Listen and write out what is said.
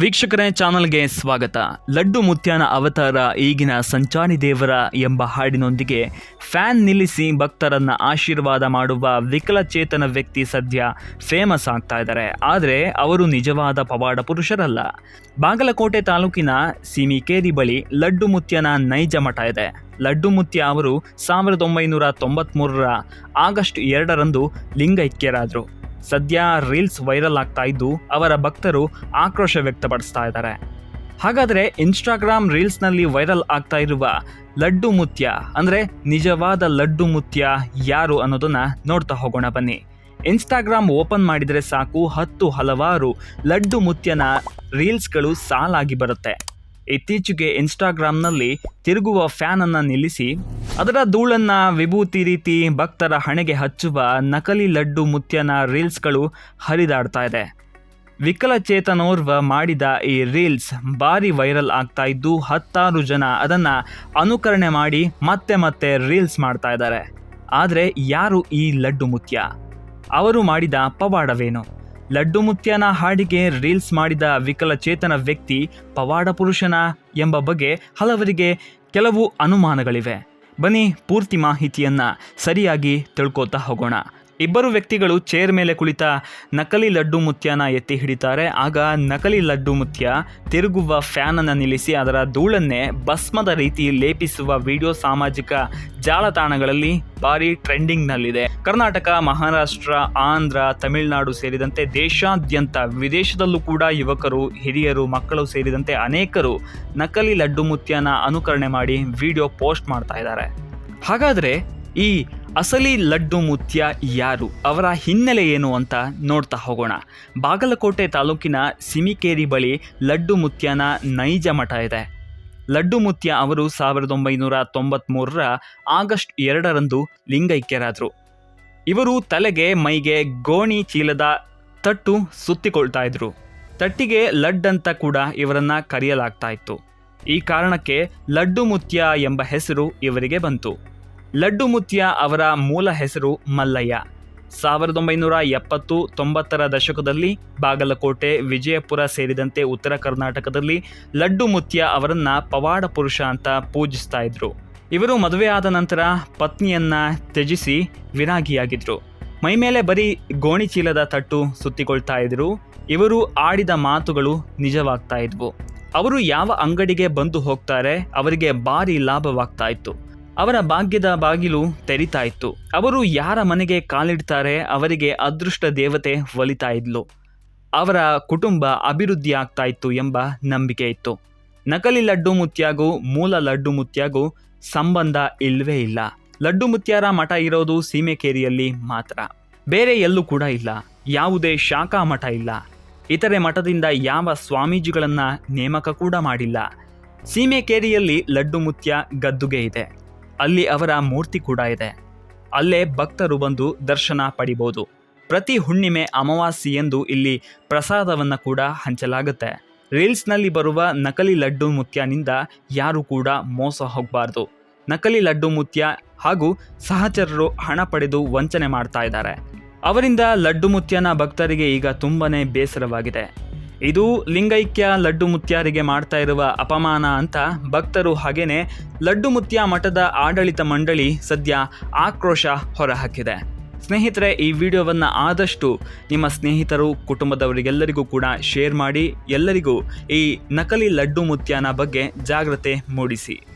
ವೀಕ್ಷಕರೇ ಚಾನಲ್ಗೆ ಸ್ವಾಗತ. ಲಡ್ಡು ಮುತ್ಯಾನ ಅವತಾರ ಈಗಿನ ಸಂಚಾರಿ ದೇವರ ಎಂಬ ಹಾಡಿನೊಂದಿಗೆ ಫ್ಯಾನ್ ನಿಲ್ಲಿಸಿ ಭಕ್ತರನ್ನ ಆಶೀರ್ವಾದ ಮಾಡುವ ವಿಕಲಚೇತನ ವ್ಯಕ್ತಿ ಸದ್ಯ ಫೇಮಸ್ ಆಗ್ತಾ ಇದ್ದಾರೆ. ಆದರೆ ಅವರು ನಿಜವಾದ ಪವಾಡ ಪುರುಷರಲ್ಲ. ಬಾಗಲಕೋಟೆ ತಾಲೂಕಿನ ಸಿಮಿಕೇರಿ ಬಳಿ ಲಡ್ಡು ಮುತ್ಯನ ನೈಜ ಮಠ ಇದೆ. ಲಡ್ಡು ಮುತ್ಯ ಅವರು ಸಾವಿರದ ಒಂಬೈನೂರ ತೊಂಬತ್ಮೂರರ ಆಗಸ್ಟ್ ಎರಡರಂದು ಲಿಂಗೈಕ್ಯರಾದರು. ಸದ್ಯ ರೀಲ್ಸ್ ವೈರಲ್ ಆಗ್ತಾ ಇದ್ದು ಅವರ ಭಕ್ತರು ಆಕ್ರೋಶ ವ್ಯಕ್ತಪಡಿಸ್ತಾ ಇದ್ದಾರೆ. ಹಾಗಾದರೆ ಇನ್ಸ್ಟಾಗ್ರಾಮ್ ರೀಲ್ಸ್ನಲ್ಲಿ ವೈರಲ್ ಆಗ್ತಾ ಇರುವ ಲಡ್ಡು ಮುತ್ಯ, ಅಂದರೆ ನಿಜವಾದ ಲಡ್ಡು ಮುತ್ಯ ಯಾರು ಅನ್ನೋದನ್ನು ನೋಡ್ತಾ ಹೋಗೋಣ ಬನ್ನಿ. ಇನ್ಸ್ಟಾಗ್ರಾಮ್ ಓಪನ್ ಮಾಡಿದರೆ ಸಾಕು ಹತ್ತು ಹಲವಾರು ಲಡ್ಡು ಮುತ್ಯನ ರೀಲ್ಸ್ಗಳು ಸಾಲಾಗಿ ಬರುತ್ತೆ. ಇತ್ತೀಚೆಗೆ ಇನ್ಸ್ಟಾಗ್ರಾಮ್ನಲ್ಲಿ ತಿರುಗುವ ಫ್ಯಾನ್ ಅನ್ನ ನಿಲ್ಲಿಸಿ, ಅದರ ಧೂಳನ್ನ ವಿಭೂತಿ ರೀತಿ ಭಕ್ತರ ಹಣೆಗೆ ಹಚ್ಚುವ ನಕಲಿ ಲಡ್ಡು ಮುತ್ಯನ ರೀಲ್ಸ್ಗಳು ಹರಿದಾಡ್ತಾ ಇದೆ. ವಿಕಲಚೇತನೋರ್ವ ಮಾಡಿದ ಈ ರೀಲ್ಸ್ ಭಾರಿ ವೈರಲ್ ಆಗ್ತಾ ಇದ್ದು, ಹತ್ತಾರು ಜನ ಅದನ್ನ ಅನುಕರಣೆ ಮಾಡಿ ಮತ್ತೆ ಮತ್ತೆ ರೀಲ್ಸ್ ಮಾಡ್ತಾ ಇದ್ದಾರೆ. ಆದರೆ ಯಾರು ಈ ಲಡ್ಡು ಮುತ್ಯ? ಅವರು ಮಾಡಿದ ಪವಾಡವೇನು? ಲಡ್ಡು ಮುತ್ಯನ ಹಾಡಿಗೆ ರೀಲ್ಸ್ ಮಾಡಿದ ವಿಕಲಚೇತನ ವ್ಯಕ್ತಿ ಪವಾಡ ಪುರುಷನ ಎಂಬ ಬಗ್ಗೆ ಹಲವರಿಗೆ ಕೆಲವು ಅನುಮಾನಗಳಿವೆ. ಬನ್ನಿ ಪೂರ್ತಿ ಮಾಹಿತಿಯನ್ನು ಸರಿಯಾಗಿ ತಿಳ್ಕೊತಾ ಹೋಗೋಣ. ಇಬ್ಬರು ವ್ಯಕ್ತಿಗಳು ಚೇರ್ ಮೇಲೆ ಕುಳಿತ ನಕಲಿ ಲಡ್ಡು ಮುತ್ಯನ ಎತ್ತಿ ಹಿಡಿತಾರೆ. ಆಗ ನಕಲಿ ಲಡ್ಡು ಮುತ್ಯ ತಿರುಗುವ ಫ್ಯಾನನ್ನು ನಿಲ್ಲಿಸಿ ಅದರ ಧೂಳನ್ನೇ ಭಸ್ಮದ ರೀತಿ ಲೇಪಿಸುವ ವಿಡಿಯೋ ಸಾಮಾಜಿಕ ಜಾಲತಾಣಗಳಲ್ಲಿ ಭಾರಿ ಟ್ರೆಂಡಿಂಗ್ನಲ್ಲಿದೆ. ಕರ್ನಾಟಕ, ಮಹಾರಾಷ್ಟ್ರ, ಆಂಧ್ರ, ತಮಿಳುನಾಡು ಸೇರಿದಂತೆ ದೇಶಾದ್ಯಂತ, ವಿದೇಶದಲ್ಲೂ ಕೂಡ ಯುವಕರು, ಹಿರಿಯರು, ಮಕ್ಕಳು ಸೇರಿದಂತೆ ಅನೇಕರು ನಕಲಿ ಲಡ್ಡು ಮುತ್ಯನ ಅನುಕರಣೆ ಮಾಡಿ ವಿಡಿಯೋ ಪೋಸ್ಟ್ ಮಾಡ್ತಾ ಇದ್ದಾರೆ. ಹಾಗಾದರೆ ಈ ಅಸಲಿ ಲಡ್ಡು ಮುತ್ಯ ಯಾರು? ಅವರ ಹಿನ್ನೆಲೆ ಏನು ಅಂತ ನೋಡ್ತಾ ಹೋಗೋಣ. ಬಾಗಲಕೋಟೆ ತಾಲೂಕಿನ ಸಿಮಿಕೇರಿ ಬಳಿ ಲಡ್ಡು ಮುತ್ಯನ ನೈಜ ಮಠ ಇದೆ. ಲಡ್ಡು ಮುತ್ಯ ಅವರು ಸಾವಿರದ ಒಂಬೈನೂರ ತೊಂಬತ್ಮೂರರ ಆಗಸ್ಟ್ ಎರಡರಂದು ಲಿಂಗೈಕ್ಯರಾದರು. ಇವರು ತಲೆಗೆ, ಮೈಗೆ ಗೋಣಿ ಚೀಲದ ತಟ್ಟು ಸುತ್ತಿಕೊಳ್ತಾ ಇದ್ರು. ತಟ್ಟಿಗೆ ಲಡ್ ಅಂತ ಕೂಡ ಇವರನ್ನ ಕರೆಯಲಾಗ್ತಾ ಇತ್ತು. ಈ ಕಾರಣಕ್ಕೆ ಲಡ್ಡು ಮುತ್ಯ ಎಂಬ ಹೆಸರು ಇವರಿಗೆ ಬಂತು. ಲಡ್ಡು ಮುತ್ಯ ಅವರ ಮೂಲ ಹೆಸರು ಮಲ್ಲಯ್ಯ. ಸಾವಿರದ ಒಂಬೈನೂರ ಎಪ್ಪತ್ತು ತೊಂಬತ್ತರ ದಶಕದಲ್ಲಿ ಬಾಗಲಕೋಟೆ, ವಿಜಯಪುರ ಸೇರಿದಂತೆ ಉತ್ತರ ಕರ್ನಾಟಕದಲ್ಲಿ ಲಡ್ಡು ಮುತ್ಯ ಅವರನ್ನ ಪವಾಡ ಪುರುಷ ಅಂತ ಪೂಜಿಸ್ತಾ ಇದ್ರು. ಇವರು ಮದುವೆಯಾದ ನಂತರ ಪತ್ನಿಯನ್ನ ತ್ಯಜಿಸಿ ವಿರಾಗಿಯಾಗಿದ್ರು. ಮೈಮೇಲೆ ಬರೀ ಗೋಣಿ ಚೀಲದ ತಟ್ಟು ಸುತ್ತಿಕೊಳ್ತಾ ಇದ್ರು. ಇವರು ಆಡಿದ ಮಾತುಗಳು ನಿಜವಾಗ್ತಾ ಇದ್ವು. ಅವರು ಯಾವ ಅಂಗಡಿಗೆ ಬಂದು ಹೋಗ್ತಾರೆ ಅವರಿಗೆ ಭಾರಿ ಲಾಭವಾಗ್ತಾ ಇತ್ತು. ಅವರ ಭಾಗ್ಯದ ಬಾಗಿಲು ತೆರಿತಾ ಇತ್ತು. ಅವರು ಯಾರ ಮನೆಗೆ ಕಾಲಿಡ್ತಾರೆ ಅವರಿಗೆ ಅದೃಷ್ಟ ದೇವತೆ ಒಲಿತಾ ಇದ್ಲು. ಅವರ ಕುಟುಂಬ ಅಭಿವೃದ್ಧಿ ಆಗ್ತಾ ಇತ್ತು ಎಂಬ ನಂಬಿಕೆ ಇತ್ತು. ನಕಲಿ ಲಡ್ಡು ಮುತ್ಯಾಗೂ, ಮೂಲ ಲಡ್ಡು ಮುತ್ಯಾಗೂ ಸಂಬಂಧ ಇಲ್ಲವೇ ಇಲ್ಲ. ಲಡ್ಡು ಮುತ್ಯಾರ ಮಠ ಇರೋದು ಸೀಮೆಕೇರಿಯಲ್ಲಿ ಮಾತ್ರ. ಬೇರೆ ಎಲ್ಲೂ ಕೂಡ ಇಲ್ಲ. ಯಾವುದೇ ಶಾಖಾ ಮಠ ಇಲ್ಲ. ಇತರೆ ಮಠದಿಂದ ಯಾವ ಸ್ವಾಮೀಜಿಗಳನ್ನ ನೇಮಕ ಕೂಡ ಮಾಡಿಲ್ಲ. ಸೀಮೆಕೇರಿಯಲ್ಲಿ ಲಡ್ಡು ಮುತ್ಯ ಗದ್ದುಗೆ ಇದೆ. ಅಲ್ಲಿ ಅವರ ಮೂರ್ತಿ ಕೂಡ ಇದೆ. ಅಲ್ಲೇ ಭಕ್ತರು ಬಂದು ದರ್ಶನ ಪಡಿಬೋದು. ಪ್ರತಿ ಹುಣ್ಣಿಮೆ ಅಮಾವಾಸ್ಯೆಯೆಂದು ಇಲ್ಲಿ ಪ್ರಸಾದವನ್ನು ಕೂಡ ಹಂಚಲಾಗುತ್ತೆ. ರೀಲ್ಸ್ನಲ್ಲಿ ಬರುವ ನಕಲಿ ಲಡ್ಡು ಮುತ್ಯನಿಂದ ಯಾರು ಕೂಡ ಮೋಸ ಹೋಗಬಾರ್ದು. ನಕಲಿ ಲಡ್ಡು ಮುತ್ಯ ಹಾಗೂ ಸಹಚರರು ಹಣ ಪಡೆದು ವಂಚನೆ ಮಾಡ್ತಾ ಇದ್ದಾರೆ. ಅವರಿಂದ ಲಡ್ಡು ಮುತ್ಯನ ಭಕ್ತರಿಗೆ ಈಗ ತುಂಬನೇ ಬೇಸರವಾಗಿದೆ. ಇದು ಲಿಂಗೈಕ್ಯ ಲಡ್ಡು ಮುತ್ಯಾರಿಗೆ ಮಾಡ್ತಾ ಇರುವ ಅಪಮಾನ ಅಂತ ಭಕ್ತರು ಹಾಗೇನೆ ಲಡ್ಡು ಮುತ್ಯ ಮಠದ ಆಡಳಿತ ಮಂಡಳಿ ಸದ್ಯ ಆಕ್ರೋಶ ಹೊರಹಾಕಿದೆ. ಸ್ನೇಹಿತರೆ, ಈ ವಿಡಿಯೋವನ್ನು ಆದಷ್ಟು ನಿಮ್ಮ ಸ್ನೇಹಿತರು, ಕುಟುಂಬದವರಿಗೆಲ್ಲರಿಗೂ ಕೂಡ ಶೇರ್ ಮಾಡಿ, ಎಲ್ಲರಿಗೂ ಈ ನಕಲಿ ಲಡ್ಡು ಮುತ್ಯಾನ ಬಗ್ಗೆ ಜಾಗ್ರತೆ ಮೂಡಿಸಿ.